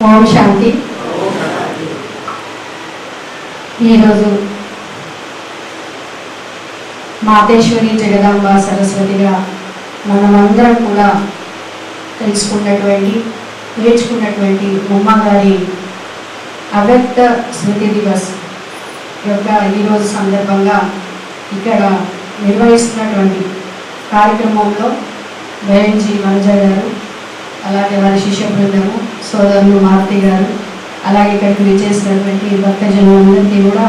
ఓం శాంతి. ఈరోజు మాతేశ్వరి జగదాంబ సరస్వతిగా మనమందరం కూడా తెలుసుకున్నటువంటి నేర్చుకున్నటువంటి ఉమ్మ అవ్యక్త స్మృతి దివస్ యొక్క ఈరోజు సందర్భంగా ఇక్కడ నిర్వహిస్తున్నటువంటి కార్యక్రమంలో బయంజీ మనజ గారు అలాగే వారి శిష్య బృందము సోదరులు మారుతి గారు అలాగే ఇక్కడికి విచ్చేసినటువంటి భక్తజనులందరికీ కూడా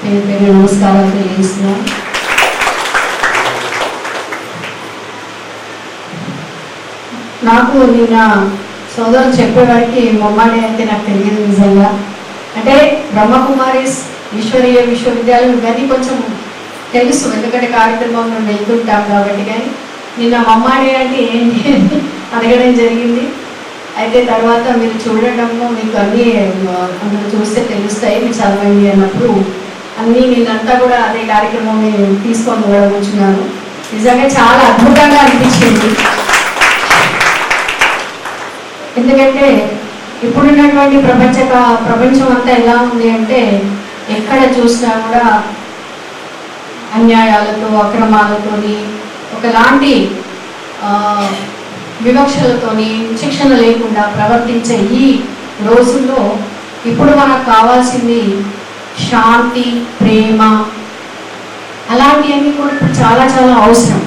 పేరు పేరు నమస్కారాలు తెలియజేస్తున్నాను నాకు నిన్న సోదరులు చెప్పేవాడికి మొమ్మాడి అంటే నాకు తెలియదు నిజంగా. అంటే బ్రహ్మకుమారిస్ ఈశ్వరీయ విశ్వవిద్యాలయం ఇవన్నీ కొంచెం తెలుసు ఎందుకంటే కార్యక్రమం మేము వెళ్తుంటాం కాబట్టి. కానీ నిన్న మమ్మాడి అంటే ఏంటి అడగడం జరిగింది. అయితే తర్వాత మీరు చూడడము మీకు అన్నీ ఆ, అందులో చూస్తే తెలుస్తాయి మీరు చదవండి అన్నప్పుడు. అన్నీ నిన్నంతా కూడా అదే కార్యక్రమం నేను తీసుకొని కూడా కూర్చున్నాను నిజంగా చాలా అద్భుతంగా అనిపించింది. ఎందుకంటే ఇప్పుడున్నటువంటి ప్రపంచ ప్రపంచం అంతా ఎలా ఉంది అంటే ఎక్కడ చూసినా కూడా అన్యాయాలతో అక్రమాలతోని ఒకలాంటి వివక్షలతోని శిక్షణ లేకుండా ప్రవర్తించే ఈ రోజుల్లో ఇప్పుడు మనకు కావాల్సింది శాంతి ప్రేమ. అలాంటివన్నీ కూడా ఇప్పుడు చాలా చాలా అవసరం.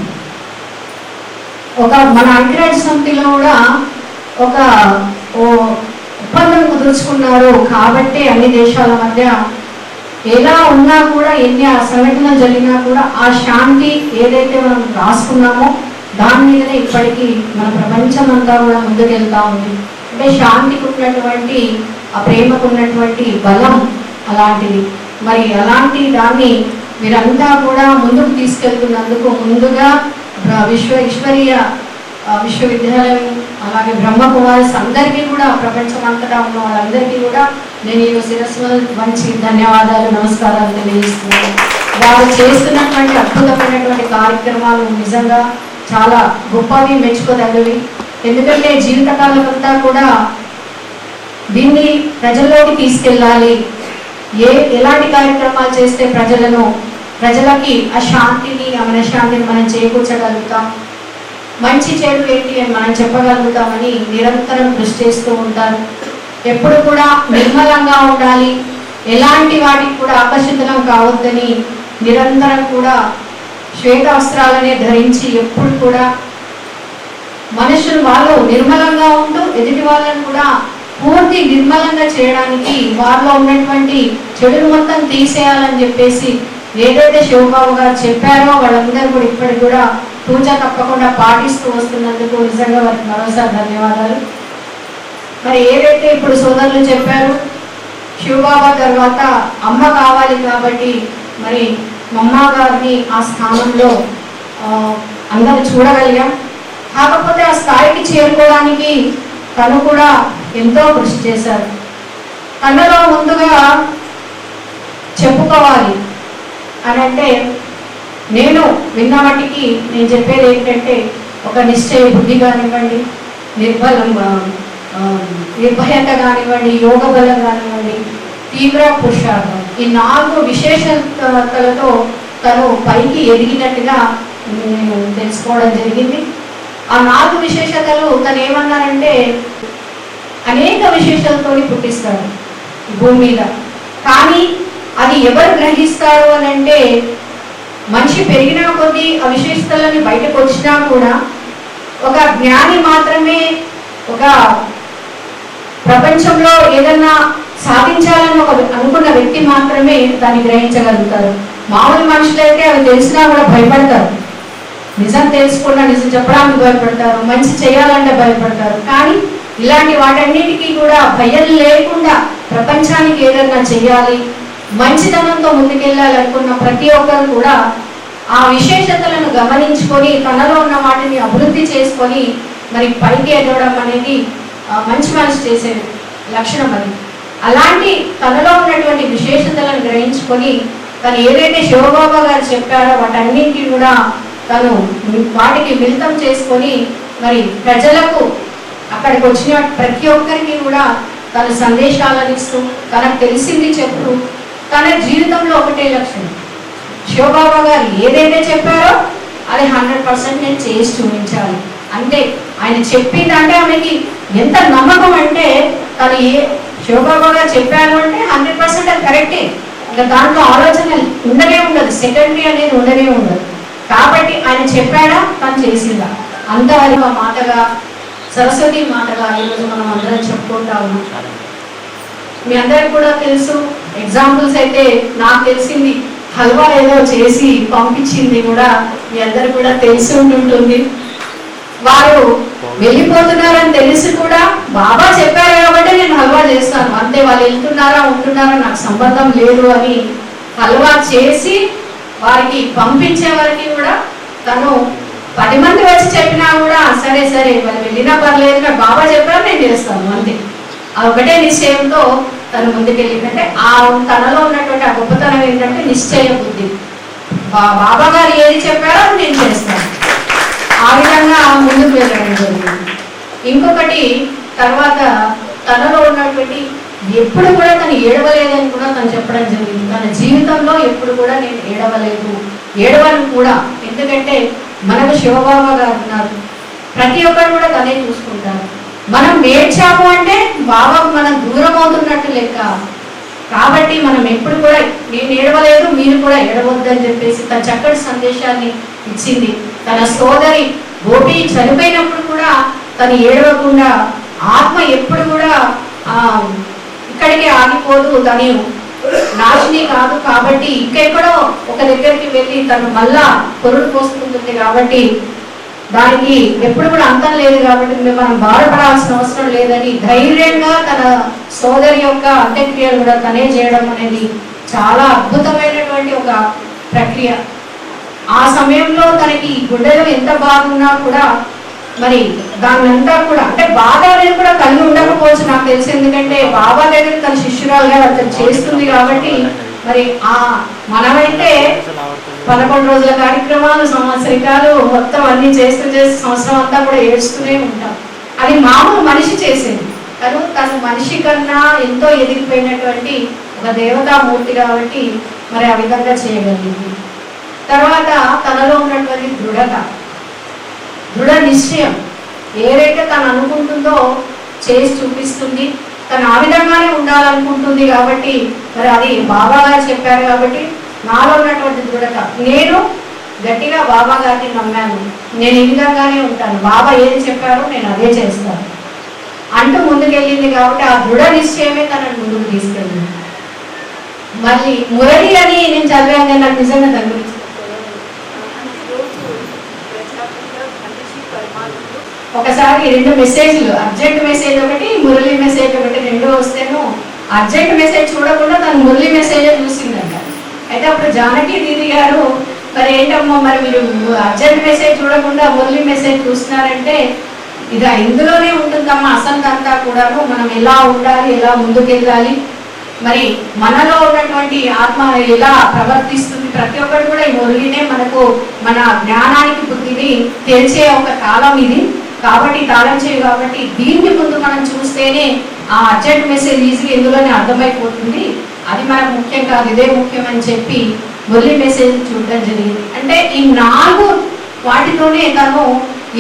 ఒక మన ఐక్యరాజ్య సమితిలో కూడా ఒక ఓ ఒప్పందం కుదుర్చుకున్నారు. కాబట్టి అన్ని దేశాల మధ్య ఎలా ఉన్నా కూడా ఎన్ని ఆ సంఘటనలు జరిగినా కూడా ఆ శాంతి ఏదైతే మనం రాసుకున్నామో దాని మీదనే ఇప్పటికీ మన ప్రపంచం అంతా కూడా ముందుకెళ్తా ఉంది. అంటే శాంతికి ఉన్నటువంటి ఆ ప్రేమకు ఉన్నటువంటి బలం అలాంటిది. మరి అలాంటి దాన్ని మీరంతా కూడా ముందుకు తీసుకెళ్తున్నందుకు ముందుగా విశ్వ ఈశ్వరీయ విశ్వవిద్యాలయం అలాగే బ్రహ్మకుమారిస్ అందరికీ కూడా ప్రపంచం అంతటా ఉన్న వాళ్ళందరికీ కూడా నేను ఈ శిరస్సు మంచి ధన్యవాదాలు నమస్కారాలు తెలియజేస్తున్నాను. వారు చేస్తున్నటువంటి అద్భుతమైనటువంటి కార్యక్రమాలు నిజంగా చాలా గొప్పవి మెచ్చుకోదగ్గవి ఎందుకంటే జీవితకాలం అంతా కూడా దీన్ని ప్రజల్లోకి తీసుకెళ్ళాలి. ఏ ఎలాంటి కార్యక్రమాలు చేస్తే ప్రజలను ప్రజలకి ఆ శాంతిని ఆ మనశ్శాంతిని మనం చేకూర్చగలుగుతాం? మంచి చెడు ఏంటి అని మనం చెప్పగలుగుతామని నిరంతరం కృషి చేస్తూ ఉంటారు. ఎప్పుడు కూడా నిర్మలంగా ఉండాలి. ఎలాంటి వాటికి కూడా ఆకర్షితులం కావద్దని నిరంతరం కూడా శ్వేతాస్త్రాలనే ధరించి ఎప్పుడు కూడా మనుషులు వాళ్ళు నిర్మలంగా ఉంటూ ఎదుటి వాళ్ళని కూడా పూర్తి నిర్మలంగా చేయడానికి వారిలో ఉన్నటువంటి చెడును మొత్తం తీసేయాలని చెప్పేసి ఏదైతే శివబాబు గారు చెప్పారో వాళ్ళందరూ కూడా ఇప్పటికి కూడా పూజ తప్పకుండా పాటిస్తూ వస్తున్నందుకు నిజంగా వారికి మరోసారి ధన్యవాదాలు. మరి ఏదైతే ఇప్పుడు సోదరులు చెప్పారు శివబాబా తర్వాత అమ్మ కావాలి కాబట్టి మరి మమ్మ గారిని ఆ స్థానంలో ఆ, అందరూ చూడగలిగాం. కాకపోతే ఆ స్థాయికి చేరుకోవడానికి తను కూడా ఎంతో కృషి చేశారు. తనలో ముందుగా చెప్పుకోవాలి అని అంటే నేను విన్న మట్టికి నేను చెప్పేది ఏంటంటే ఒక నిశ్చయ బుద్ధి కానివ్వండి నిర్బలం నిర్భయత కానివ్వండి యోగ బలం కానివ్వండి తీవ్ర పురుషార్థం. ఈ నాలుగు విశేషతలతో తను పైకి ఎదిగినట్టుగా నేను తెలుసుకోవడం జరిగింది. ఆ నాలుగు విశేషతలు తను ఏమన్నారంటే అనేక విశేషాలతో పుట్టిస్తాడు ఈ భూమి మీద. కానీ అది ఎవరు గ్రహిస్తారు అని అంటే మనిషి పెరిగిన కొద్దీ ఆ విశేషతలని బయటకు వచ్చినా కూడా ఒక జ్ఞాని మాత్రమే ఒక ప్రపంచంలో ఏదన్నా సాధించాలని ఒక అనుకున్న వ్యక్తి మాత్రమే దాన్ని గ్రహించగలుగుతారు. మామూలు మనుషులైతే అవి తెలిసినా కూడా భయపడతారు. నిజం తెలుసుకున్నా నిజం చెప్పడానికి భయపడతారు. మంచి చేయాలంటే భయపడతారు. కానీ ఇలాంటి వాటన్నిటికీ కూడా భయం లేకుండా ప్రపంచానికి ఏదన్నా చేయాలి మంచితనంతో ముందుకెళ్ళాలి అనుకున్న ప్రతి ఒక్కరు కూడా ఆ విశేషతలను గమనించుకొని తనలో ఉన్న వాటిని అభివృద్ధి చేసుకొని మరి పైకి ఎదగడం అనేది మంచి మనిషి చేసే లక్షణం అది. అలాంటి తనలో ఉన్నటువంటి విశేషతలను గ్రహించుకొని తను ఏదైతే శివబాబా గారు చెప్పారో వాటన్నింటినీ కూడా తను వాటికి మిళితం చేసుకొని మరి ప్రజలకు అక్కడికి వచ్చిన ప్రతి ఒక్కరికి కూడా తన సందేశాలు అందిస్తూ తనకు తెలిసింది చెప్తూ తన జీవితంలో ఒకటే లక్ష్యం. శివబాబా గారు ఏదైతే చెప్పారో అది హండ్రెడ్ పర్సెంట్ నేను చేసి చూపించాలి. అంటే ఆయన చెప్పిందంటే ఆమెకి ఎంత నమ్మకం అంటే తను ఏ శివబాబా గారు చెప్పారు అంటే హండ్రెడ్ పర్సెంట్ అది కరెక్టే. ఇంకా దాంట్లో ఆలోచన ఉండనే ఉండదు. సెకండరీ అనేది ఉండనే ఉండదు. కాబట్టి ఆయన చెప్పాడా? తను చేసిందా? అంతవరకు ఆ మాటగా సరస్వతి మాటగా ఈరోజు మనం అందరం చెప్పుకుంటా ఉన్నాం. మీ అందరికి కూడా తెలుసు. ఎగ్జాంపుల్స్ అయితే నాకు తెలిసింది. హల్వా ఏదో చేసి పంపించింది కూడా మీ అందరికి కూడా తెలిసి ఉంటుంటుంది వారు వెళ్ళిపోతున్నారని తెలిసి కూడా బాబా చెప్పారు కాబట్టి నేను హల్వా చేస్తాను. అంతే వాళ్ళు వెళ్తున్నారా ఉంటున్నారా నాకు సంబంధం లేదు అని హల్వా చేసి వారికి పంపించే వరకు కూడా తను పది మంది వచ్చి చెప్పినా కూడా సరే సరే వాళ్ళు వెళ్ళినా పర్లేదు నాకు బాబా చెప్పారు నేను చేస్తాను అంతే. ఆ ఒకటే నిశ్చయంతో తను ముందుకెళ్ళిందంటే ఆ తనలో ఉన్నటువంటి ఆ గొప్పతనం ఏంటంటే నిశ్చయ బుద్ధి. బా- బాబా గారు ఏది చెప్పారో నేను చేస్తాను. ఆ విధంగా ముందు ఇంకొకటి తర్వాత తనలో ఉన్నటువంటి ఎప్పుడు కూడా తను ఏడవలేదని కూడా తను చెప్పడం జరిగింది. తన జీవితంలో ఎప్పుడు కూడా నేను ఏడవలేదు. ఏడవను కూడా. ఎందుకంటే మనకు శివబాబా గారు ఉన్నారు. ప్రతి ఒక్కరు కూడా తనే చూసుకుంటారు. మనం నేర్చాము అంటే బాబాకు మనం దూరం అవుతున్నట్టు లెక్క. కాబట్టి మనం ఎప్పుడు కూడా నేను ఏడవలేదు మీరు కూడా ఏడవద్దని చెప్పేసి తన చక్కటి సందేశాన్ని ఇచ్చింది. తన సోదరి గోపి చనిపోయినప్పుడు కూడా తను ఏడవకుండా ఆత్మ ఎప్పుడు కూడా ఆ ఆగిపోదు. తను నాశిని కాదు కాబట్టి ఇంకెక్కడో ఒక దగ్గరికి వెళ్ళి తను మళ్ళా పొరుడు పోసుకుంటుంది కాబట్టి దానికి ఎప్పుడు కూడా అంతం లేదు కాబట్టి మనం బాధపడాల్సిన అవసరం లేదని ధైర్యంగా తన సోదరి యొక్క అంత్యక్రియలు కూడా తనే చేయడం అనేది చాలా అద్భుతమైనటువంటి ఒక ప్రక్రియ. ఆ సమయంలో తనకి గుడ్డలో ఎంత బాగున్నా కూడా మరి దాన్నంతా కూడా అంటే బాధ అనేది కూడా కలిగి ఉండకపోవచ్చు నాకు తెలిసి ఎందుకంటే బాబా దగ్గర తన శిష్యురాలుగా అతను చేస్తుంది కాబట్టి మరి ఆ మనమైతే పదకొండు రోజుల కార్యక్రమాలు సంవత్సరికాలు మొత్తం అన్ని చేస్తూ చేస్తూ సంవత్సరం అంతా కూడా ఏడుస్తూనే ఉంటాం. అది మామూలు మనిషి చేసేది. తను తను మనిషి కన్నా ఎంతో ఎదిగిపోయినటువంటి ఒక దేవతామూర్తి కాబట్టి మరి ఆ విధంగా చేయగలిగింది. తర్వాత తనలో ఉన్నటువంటి దృఢత. దృఢ నిశ్చయం. ఏదైతే తను అనుకుంటుందో చేసి చూపిస్తుంది తను ఆ విధంగానే ఉండాలనుకుంటుంది కాబట్టి మరి అది బాబా గారు చెప్పారు కాబట్టి నాలో ఉన్నటువంటి దృఢత. నేను గట్టిగా బాబా గారిని నమ్మాను. నేను ఈ విధంగానే ఉంటాను. బాబా ఏది చెప్పారో నేను అదే చేస్తాను. అంటూ ముందుకెళ్ళింది కాబట్టి ఆ దృఢ నిశ్చయమే తనను ముందుకు తీసుకెళ్ళింది. మళ్ళీ మురళి అని నేను చదివాను నాకు నిజంగా దాని గురించి ఒకసారి రెండు మెసేజ్లు అర్జెంట్ మెసేజ్ ఒకటి మురళి మెసేజ్ ఒకటి రెండు వస్తేను అర్జెంట్ మెసేజ్ చూడకుండా తను మురళి మెసేజ్ చూసిందంట. అయితే అప్పుడు జానకి దీది గారు మరి ఏంటమ్మా మరి మీరు అర్జెంట్ మెసేజ్ చూడకుండా మురళి మెసేజ్ చూస్తున్నారంటే ఇది ఇందులోనే ఉంటుందమ్మా అసంతంతా కూడాను. మనం ఎలా ఉండాలి ఎలా ముందుకెళ్ళాలి మరి మనలో ఉన్నటువంటి ఆత్మ ఎలా ప్రవర్తిస్తుంది ప్రతి ఒక్కరు కూడా ఈ మురళినే మనకు మన జ్ఞానానికి బుద్ధిని తెలిసే ఒక కాలం ఇది. కాబట్టి తాళం చేయు కాబట్టి దీన్ని ముందు మనం చూస్తేనే ఆ అర్జెంట్ మెసేజ్ ఈజీగా ఇందులోనే అర్థమైపోతుంది. అది మనకు ముఖ్యం కాదు ఇదే ముఖ్యం అని చెప్పి మురళి మెసేజ్ చూడడం జరిగింది. అంటే ఈ నాలుగు వాటితోనే తను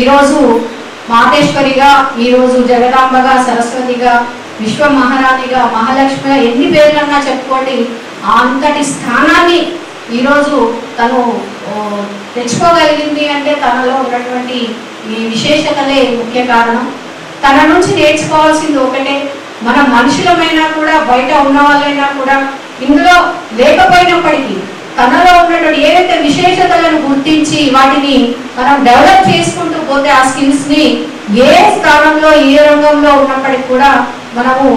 ఈరోజు మాతేశ్వరిగా ఈరోజు జగదాంబగా సరస్వతిగా విశ్వ మహారాణిగా మహాలక్ష్మిగా ఎన్ని పేర్లన్నా చెప్పుకోండి అంతటి స్థానాన్ని ఈరోజు తను తెచ్చుకోగలిగింది అంటే తనలో ఉన్నటువంటి ఈ విశేషతలే ముఖ్య కారణం. తన నుంచి నేర్చుకోవాల్సింది ఒకటే మన మనుషులమైనా కూడా బయట ఉన్న వాళ్ళైనా కూడా ఇందులో లేకపోయినప్పటికీ తనలో ఉన్నటువంటి ఏవైతే విశేషతలను గుర్తించి వాటిని మనం డెవలప్ చేసుకుంటూ పోతే ఆ స్కిల్స్ని ఏ స్థానంలో ఏ రంగంలో ఉన్నప్పటికీ కూడా మనము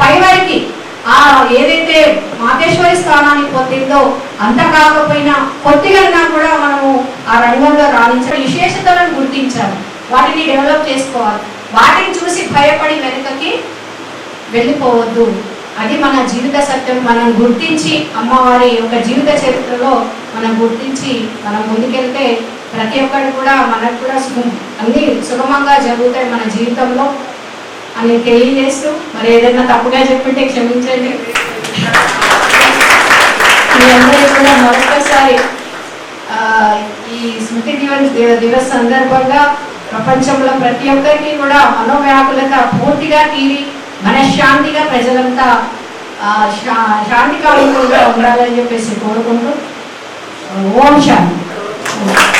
పైవారికి ఆ ఏదైతే మాతేశ్వరి స్థానాన్ని పొందిందో అంత కాకపోయినా కొద్దిగా కూడా మనము ఆ రంగంలో రాణించాలి. విశేషతలను గుర్తించాలి. వాటిని డెవలప్ చేసుకోవాలి. వాటిని చూసి భయపడి వెనుకకి వెళ్ళిపోవద్దు. అది మన జీవిత సత్యం. మనం గుర్తించి అమ్మవారి యొక్క జీవిత చరిత్రలో మనం గుర్తించి మనం ముందుకెళ్తే ప్రతి ఒక్కరు కూడా మనకు కూడా అన్ని సుగమంగా జరుగుతాయి మన జీవితంలో. అని తెలియజేస్తూ మరి ఏదైనా తప్పుగా చెప్పుంటే క్షమించండి. మీ అందరూ కూడా మరొకసారి ఈ స్మృతి దివస్ దివస్ సందర్భంగా ప్రపంచంలో ప్రతి ఒక్కరికి కూడా మనోవ్యాకులత పూర్తిగా తీరి మనశ్శాంతిగా ప్రజలంతా శా- శాంతి ఉండాలని చెప్పేసి కోరుకుంటూ ఓం శాంతి.